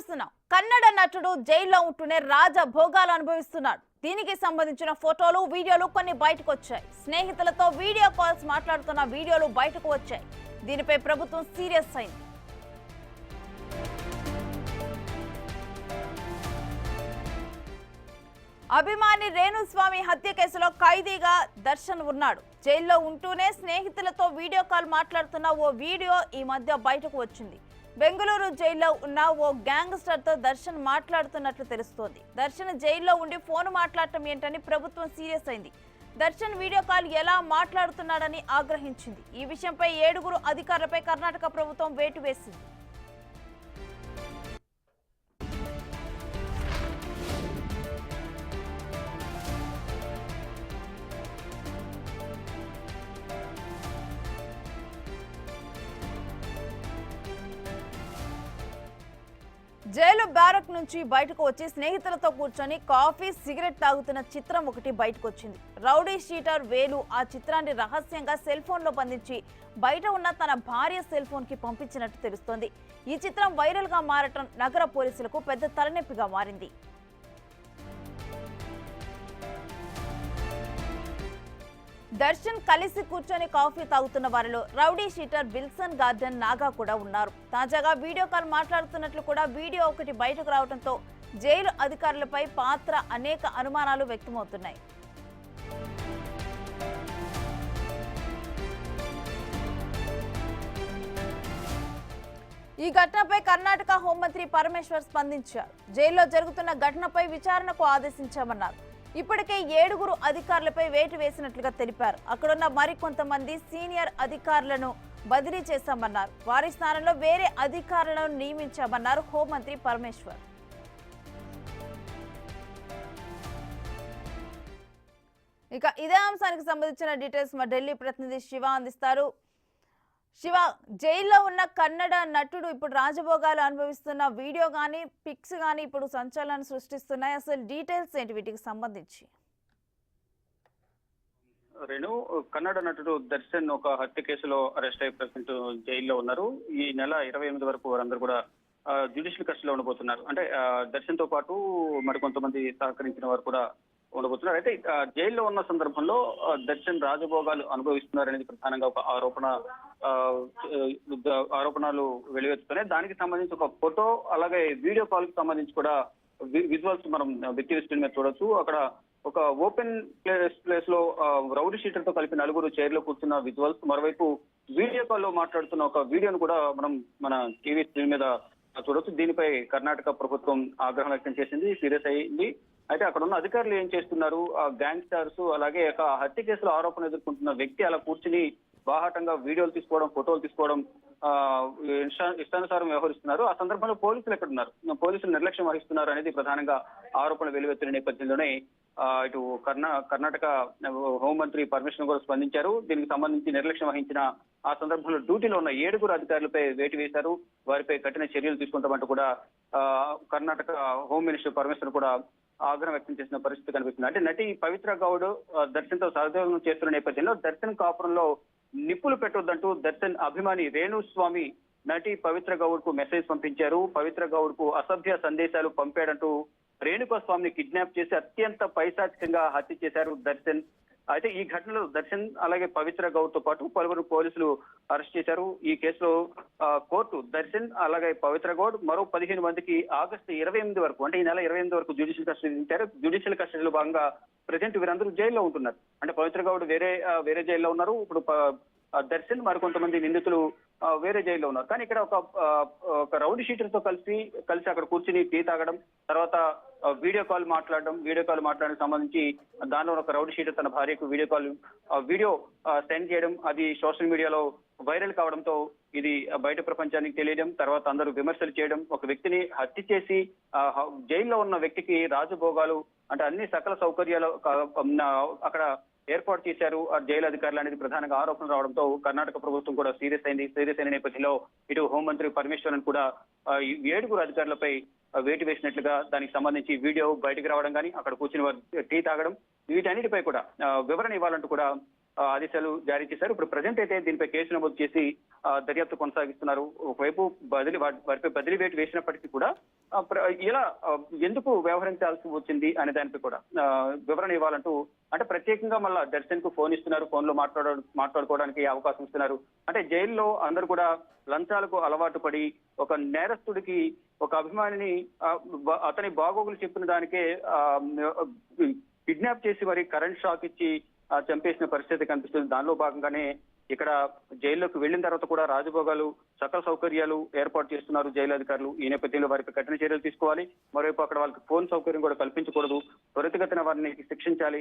చూస్తున్నాం. కన్నడ నటుడు జైల్లో ఉంటూనే రాజా భోగాలు అనుభవిస్తున్నాడు. దీనికి సంబంధించిన ఫోటోలు వీడియోలు కొన్ని బయటకు వచ్చాయి. స్నేహితులతో వీడియో కాల్స్ మాట్లాడుతున్న వీడియోలు బయటకు వచ్చాయి. దీనిపై ప్రభుత్వం సీరియస్ అయింది. అభిమాని రేణుస్వామి హత్య కేసులో ఖైదీగా దర్శన్ ఉన్నాడు. జైల్లో ఉంటూనే స్నేహితులతో వీడియో కాల్ మాట్లాడుతున్న ఓ వీడియో ఈ మధ్య బయటకు వచ్చింది. బెంగళూరు జైల్లో ఉన్న ఓ గ్యాంగ్స్టర్తో దర్శన్ మాట్లాడుతున్నట్లు తెలుస్తోంది. దర్శన్ జైల్లో ఉండి ఫోన్ మాట్లాడటం ఏంటని ప్రభుత్వం సీరియస్ అయింది. దర్శన్ వీడియో కాల్ ఎలా మాట్లాడుతున్నాడని ఆగ్రహించింది. ఈ విషయంపై ఏడుగురు అధికారులపై కర్ణాటక ప్రభుత్వం వేటు వేసింది. జైలు బ్యారక్ నుంచి బయటకు వచ్చి స్నేహితులతో కూర్చొని కాఫీ సిగరెట్ తాగుతున్న చిత్రం ఒకటి బయటకు వచ్చింది రౌడీ షీటర్ వేలు ఆ చిత్రాన్ని రహస్యంగా సెల్ ఫోన్లో బంధించి బయట ఉన్న తన భార్య సెల్ ఫోన్కి పంపించినట్టు తెలుస్తోంది. ఈ చిత్రం వైరల్గా మారటం నగర పోలీసులకు పెద్ద తలనొప్పిగా మారింది. దర్శన్ కలిసి కూర్చొని కాఫీ తాగుతున్న వారిలో rowdy sheeter Wilson Garden Naga కూడా ఉన్నారు. తాజాగా వీడియో కాల్ మాట్లాడుతున్నట్లు కూడా వీడియో ఒకటి బయటకు రావడంతో జైలు అధికారులపై పాత్ర అనేక అనుమానాలు వ్యక్తమవుతున్నాయి. ఈ ఘటనపై కర్ణాటక హోంమంత్రి పరమేశ్వర్ స్పందించారు. జైల్లో జరుగుతున్న ఘటనపై విచారణకు ఆదేశించామన్నారు. ఇప్పటికే ఏడుగురు అధికారులపై వేటు వేసినట్లుగా తెలిపారు. అక్కడున్న మరికొంతమంది సీనియర్ అధికారులను బదిలీ చేశామన్నారు. వారి స్థానంలో వేరే అధికారులను నియమించామన్నారు హోంమంత్రి పరమేశ్వర్. ఇక ఇదే అంశానికి సంబంధించిన డీటెయిల్స్ మా ఢిల్లీ ప్రతినిధి శివ అందిస్తారు. శివ జైల్లో ఉన్న కన్నడ నటుడు ఇప్పుడు రాజభోగాలు అనుభవిస్తున్న వీడియో కానీ పిక్స్ కానీ ఇప్పుడు సంచలనం సృష్టిస్తున్నాయి. అసలు డీటెయిల్స్ ఏంటి వీటికి సంబంధించి? రేణు కన్నడ నటుడు దర్శన్ ఒక హత్య కేసులో అరెస్ట్ అయ్యి ప్రజెంట్ జైల్లో ఉన్నారు. ఈ నెల ఇరవై ఎనిమిది వరకు వారందరూ కూడా జ్యుడిషియల్ కస్టడీలో ఉండబోతున్నారు. అంటే దర్శన్తో పాటు మరికొంతమంది సహకరించిన వారు కూడా ఉండబోతున్నారు. అయితే జైల్లో ఉన్న సందర్భంలో దర్శన్ రాజభోగాలు అనుభవిస్తున్నారనేది ప్రధానంగా ఒక ఆరోపణ ఆరోపణలు వెలువెత్తుతున్నాయి దానికి సంబంధించి ఒక ఫోటో అలాగే వీడియో కాల్కి సంబంధించి కూడా విజువల్స్ మనం వ్యక్తి స్క్రీన్ మీద చూడొచ్చు. అక్కడ ఒక ఓపెన్ ప్లేస్ ప్లేస్లో ఆ, రౌడీ షీటర్తో కలిపి నలుగురు చైర్లో కూర్చున్న విజువల్స్. మరోవైపు వీడియో కాల్లో మాట్లాడుతున్న ఒక వీడియోను కూడా మనం మన టీవీ స్క్రీన్ మీద చూడొచ్చు. దీనిపై కర్ణాటక ప్రభుత్వం ఆగ్రహం వ్యక్తం చేసింది సీరియస్ అయింది. అయితే అక్కడ ఉన్న అధికారులు ఏం చేస్తున్నారు? ఆ గ్యాంగ్స్టర్స్ అలాగే ఒక హత్య కేసులో ఆరోపణ ఎదుర్కొంటున్న వ్యక్తి అలా కూర్చుని బాహాటంగా వీడియోలు తీసుకోవడం ఫోటోలు తీసుకోవడం ఇష్టానుసారం వ్యవహరిస్తున్నారు. ఆ సందర్భంలో పోలీసులు ఎక్కడ ఉన్నారు పోలీసులు నిర్లక్ష్యం వహిస్తున్నారు అనేది ప్రధానంగా ఆరోపణలు వెలువెత్తిన నేపథ్యంలోనే ఇటు కర్ణా కర్ణాటక హోంమంత్రి పర్మిషన్ కూడా స్పందించారు. దీనికి సంబంధించి నిర్లక్ష్యం వహించిన ఆ సందర్భంలో డ్యూటీలో ఉన్న ఏడుగురు అధికారులపై వేటు వేశారు. వారిపై కఠిన చర్యలు తీసుకుంటామంటూ కూడా ఆ, కర్ణాటక హోమ్ మినిస్టర్ పరమేశ్వర్ కూడా ఆగ్రహం వ్యక్తం చేసిన పరిస్థితి కనిపిస్తుంది. అంటే నటి పవిత్ర గౌడ్ ఆ, దర్శన్తో సహోద్యోగం చేస్తున్న నేపథ్యంలో దర్శన్ కాపురంలో నిప్పులు పెట్టొద్దంటూ దర్శన్ అభిమాని రేణుస్వామి నటి పవిత్ర గౌడ్కు మెసేజ్ పంపించారు. పవిత్ర గౌడ్కు అసభ్య సందేశాలు పంపాడంటూ రేణుకా స్వామిని కిడ్నాప్ చేసి అత్యంత పైశాచికంగా హత్య చేశారు దర్శన్ అయితే ఈ ఘటనలో దర్శన్ అలాగే పవిత్ర గౌడ్తో పాటు పలువురు పోలీసులు అరెస్ట్ చేశారు. ఈ కేసులో కోర్టు దర్శన్ అలాగే పవిత్ర గౌడ్ మరో పదిహేను మందికి ఆగస్టు ఇరవై ఎనిమిది వరకు అంటే ఈ నెల ఇరవై ఎనిమిది వరకు జ్యుడిషియల్ కస్టడీ ఇచ్చారు జ్యుడిషియల్ కస్టడీలో భాగంగా ప్రజెంట్ వీరందరూ జైల్లో ఉంటున్నారు. అంటే పవిత్ర గౌడ్ వేరే వేరే జైల్లో ఉన్నారు. ఇప్పుడు దర్శన్ మరికొంతమంది నిందితులు వేరే జైల్లో ఉన్నారు. కానీ ఇక్కడ ఒక ఒక రౌండ్ షీటర్తో కలిసి కలిసి అక్కడ కూర్చుని టీ తాగడం తర్వాత వీడియో కాల్ మాట్లాడడం వీడియో కాల్ మాట్లాడడానికి సంబంధించి దానిలో ఒక రౌడ్ షీటర్ తన భార్యకు వీడియో కాల్ ఆ, వీడియో సెండ్ చేయడం అది సోషల్ మీడియాలో వైరల్ కావడంతో ఇది బయట ప్రపంచానికి తెలియడం తర్వాత అందరూ విమర్శలు చేయడం ఒక వ్యక్తిని హత్య చేసి ఆ, జైల్లో ఉన్న వ్యక్తికి రాజభోగాలు అంటే అన్ని సకల సౌకర్యాలు అక్కడ ఏర్పాటు చేశారు. ఆ జైలు అధికారులు అనేది ప్రధానంగా ఆరోపణలు రావడంతో కర్ణాటక ప్రభుత్వం కూడా సీరియస్ అయింది. సీరియస్ అయిన నేపథ్యంలో ఇటు హోంమంత్రి పరమేశ్వరన్ కూడా ఏడుగురు అధికారులపై వేటు వేసినట్లుగా దానికి సంబంధించి వీడియో బయటకు రావడం కానీ అక్కడ కూర్చుని టీ తాగడం వీటన్నిటిపై కూడా వివరణ ఇవ్వాలంటూ కూడా ఆదేశాలు జారీ చేశారు. ఇప్పుడు ప్రజెంట్ అయితే దీనిపై కేసు నమోదు చేసి దర్యాప్తు కొనసాగిస్తున్నారు. ఒకవైపు బదిలీ వారిపై బదిలీ వేటు వేసినప్పటికీ కూడా ఇలా ఎందుకు వ్యవహరించాల్సి వచ్చింది అనే దానిపై కూడా వివరణ ఇవ్వాలంటూ అంటే ప్రత్యేకంగా మళ్ళా దర్శన్కు ఫోన్ ఇస్తున్నారు. ఫోన్లో మాట్లాడ మాట్లాడుకోవడానికి అవకాశం ఇస్తున్నారు. అంటే జైల్లో అందరూ కూడా లంచాలకు అలవాటు పడి ఒక నేరస్తుడికి ఒక అభిమానిని అతని బాగోగులు చెప్పిన దానికే కిడ్నాప్ చేసి మరి కరెంట్ షాక్ ఇచ్చి చంపేసిన పరిస్థితి కనిపిస్తుంది. దానిలో భాగంగానే ఇక్కడ జైల్లోకి వెళ్ళిన తర్వాత కూడా రాజభోగాలు సకల సౌకర్యాలు ఏర్పాటు చేస్తున్నారు జైలు అధికారులు. ఈ నేపథ్యంలో వారిపై కఠిన చర్యలు తీసుకోవాలి. మరోవైపు అక్కడ వాళ్ళకి ఫోన్ సౌకర్యం కూడా కల్పించకూడదు. త్వరితగతిన వారిని శిక్షించాలి.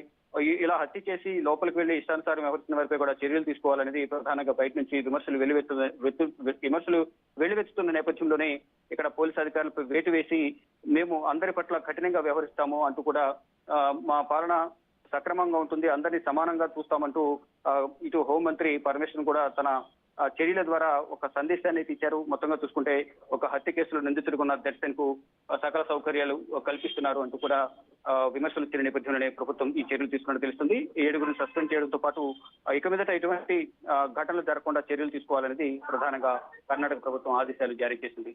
ఇలా హత్య చేసి లోపలికి వెళ్ళి ఇష్టానుసారం వ్యవహరిస్తున్న వారిపై కూడా చర్యలు తీసుకోవాలనేది ప్రధానంగా బయట నుంచి విమర్శలు వెల్లువెత్తు విమర్శలు వెల్లువెత్తుతున్న నేపథ్యంలోనే ఇక్కడ పోలీసు అధికారులపై వేటు వేసి మేము అందరి పట్ల కఠినంగా వ్యవహరిస్తాము అంటూ కూడా మా పాలన సక్రమంగా ఉంటుంది. అందరినీ సమానంగా చూస్తామంటూ ఇటు హోంమంత్రి పరమేశ్వరన్ కూడా తన చర్యల ద్వారా ఒక సందేశాన్ని ఇచ్చారు. మొత్తంగా చూసుకుంటే ఒక హత్య కేసులో నిందితుడుకున్న దర్శన్కు సకల సౌకర్యాలు కల్పిస్తున్నారు అంటూ కూడా విమర్శలు వచ్చిన నేపథ్యంలోనే ప్రభుత్వం ఈ చర్యలు తీసుకున్నట్టు తెలుస్తుంది. ఏడుగురిని సస్పెండ్ చేయడంతో పాటు ఇక మీదట ఎటువంటి ఘటనలు జరగకుండా చర్యలు తీసుకోవాలనేది ప్రధానంగా కర్ణాటక ప్రభుత్వం ఆదేశాలు జారీ చేసింది.